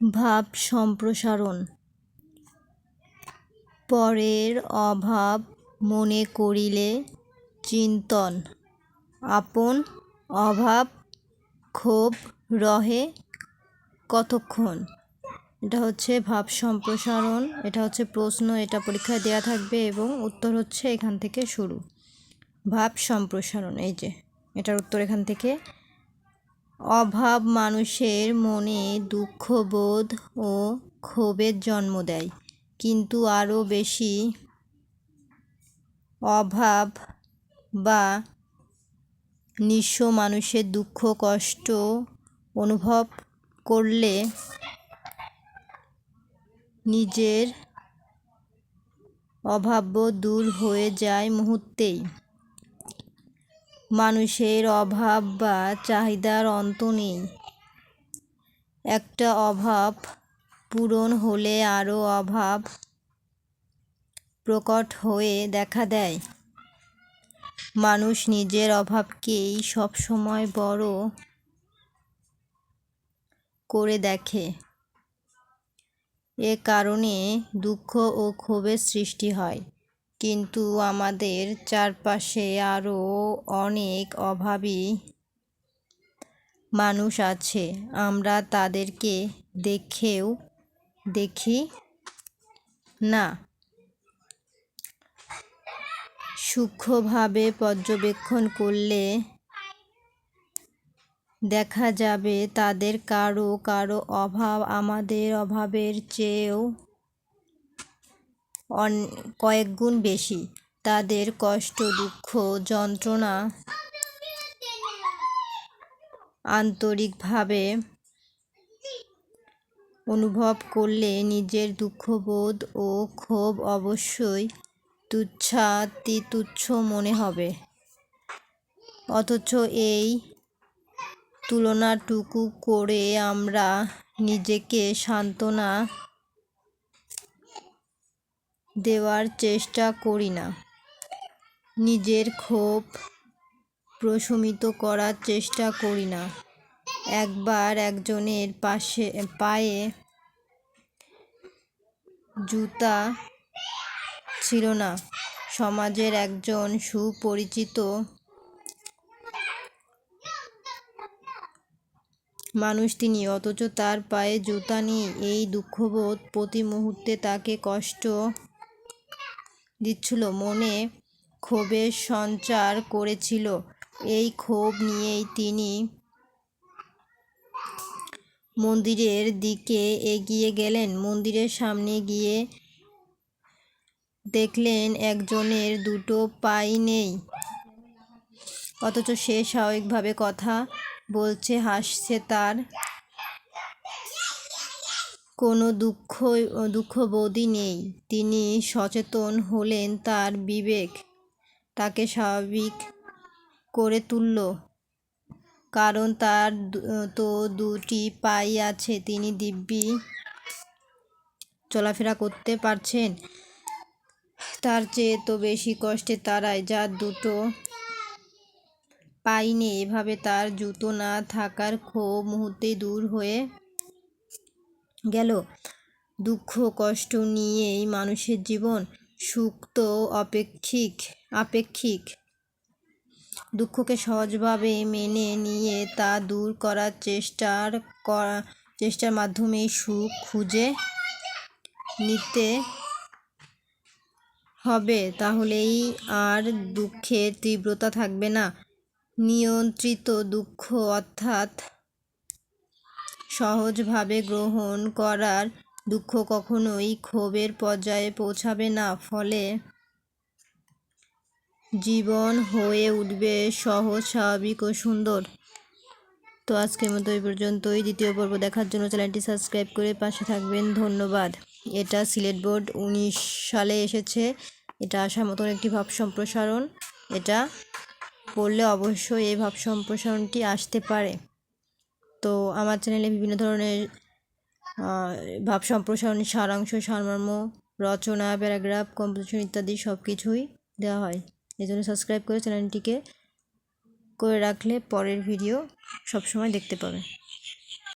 ভাব সম্প্রসারণ। পরের অভাব মনে করিলে চিন্তন। আপন অভাব ক্ষোভ রহে কতক্ষণ? এটা হচ্ছে ভাব সম্প্রসারণ, এটা হচ্ছে প্রশ্ন, এটা পরীক্ষায় দেওয়া থাকবে এবং উত্তর হচ্ছে এখান থেকে শুরু। ভাব সম্প্রসারণ, এই যে, এটার উত্তর এখান থেকে অভাব মানুষের মনে দুঃখবোধ ও ক্ষোভের জন্ম দেয়। কিন্তু আরও বেশি অভাব বা নিঃস্ব মানুষের দুঃখ, কষ্ট অনুভব করলে নিজের অভাববোধ দূর হয়ে যায় মুহূর্তেই। মানুষের অভাব বা চাহিদার অন্ত নেই। একটা অভাব পূরণ হলে আরও অভাব প্রকট হয়ে দেখা দেয়। মানুষ নিজের অভাবকেই সবসময় বড় করে দেখে। এ কারণে দুঃখ ও ক্ষোভের সৃষ্টি হয়। কিন্তু আমাদের চারপাশে আরও অনেক অভাবী মানুষ আছে। আমরা তাদেরকে দেখেও দেখি না। সূক্ষ্মভাবে পর্যবেক্ষণ করলে দেখা যাবে তাদের কারও কারও অভাব, আমাদের অভাবের চেয়েও কয়েক গুণ বেশি। তাদের কষ্ট, দুঃখ, যন্ত্রণা আন্তরিকভাবে অনুভব করলে নিজের দুঃখবোধ ও ক্ষোভ অবশ্যই তুচ্ছাতি তুচ্ছ মনে হবে। অথচ এই তুলনাটুকু করে আমরা নিজেকে সান্ত্বনা দেওয়ার চেষ্টা করি না। নিজের ক্ষোভ প্রশমিত করার চেষ্টা করি না। একবার একজনের পাশে, পায়ে জুতা ছিল না। সমাজের একজন সুপরিচিত মানুষ তিনি, অথচ তার পায়ে জুতা নেই। এই দুঃখবোধ প্রতি মুহূর্তে তাকে কষ্ট দিচ্ছিল, মনে ক্ষোভের সঞ্চার করেছিল। এই ক্ষোভ নিয়েই তিনি মন্দিরের দিকে এগিয়ে গেলেন। মন্দিরের সামনে গিয়ে দেখলেন একজনের দুটো পাই নেই। অথচ সে স্বাভাবিকভাবে কথা বলছে, হাসছে তার কোনো দুঃখ, দুঃখবোধই নেই। তিনি সচেতন হলেন তার বিবেক। তাকে স্বাভাবিক করে তুলল। কারণ তার তো দুটি পাই আছে। তিনি দিব্যি চলাফেরা করতে পারছেন। তার চেয়ে তো বেশি কষ্টে তারাই যার দুটো পাইনি এভাবে তার জুতো না থাকার ক্ষোভ মুহূর্তেই দূর হয়ে গেল। দুঃখ, কষ্ট নিয়েই মানুষের জীবন সুখ তো অপেক্ষিক, আপেক্ষিক। দুঃখকে সহজভাবে মেনে নিয়ে তা দূর করার চেষ্টার চেষ্টার মাধ্যমে সুখ খুঁজে নিতে হবে। তাহলেই আর দুঃখের তীব্রতা থাকবে না। নিয়ন্ত্রিত দুঃখ অর্থাৎ সহজভাবে গ্রহণ করার দুঃখ কখনোই ক্ষোভের পর্যায়ে পৌঁছাবে না, ফলে জীবন হয়ে উঠবে সহজ, স্বাভাবিক ও সুন্দর। তো আজকের মতো এই পর্যন্তই। দ্বিতীয় পর্ব দেখার জন্য চ্যানেলটি সাবস্ক্রাইব করে পাশে থাকবেন। ধন্যবাদ। এটা সিলেট বোর্ড উনিশ সালে এসেছে। এটা আসার মতন একটি ভাব সম্প্রসারণ। এটা পড়লে অবশ্যই এই ভাব সম্প্রসারণটি আসতে পারে। তো আমার চ্যানেলে বিভিন্ন ধরনের ভাব সম্প্রসারণ, সারাংশ, সারমর্ম, রচনা, প্যারাগ্রাফ কম্পোজিশন ইত্যাদি সব কিছুই দেওয়া হয়। এই জন্য সাবস্ক্রাইব করে চ্যানেলটিকে করে রাখলে পরের ভিডিও সবসময় দেখতে পাবে।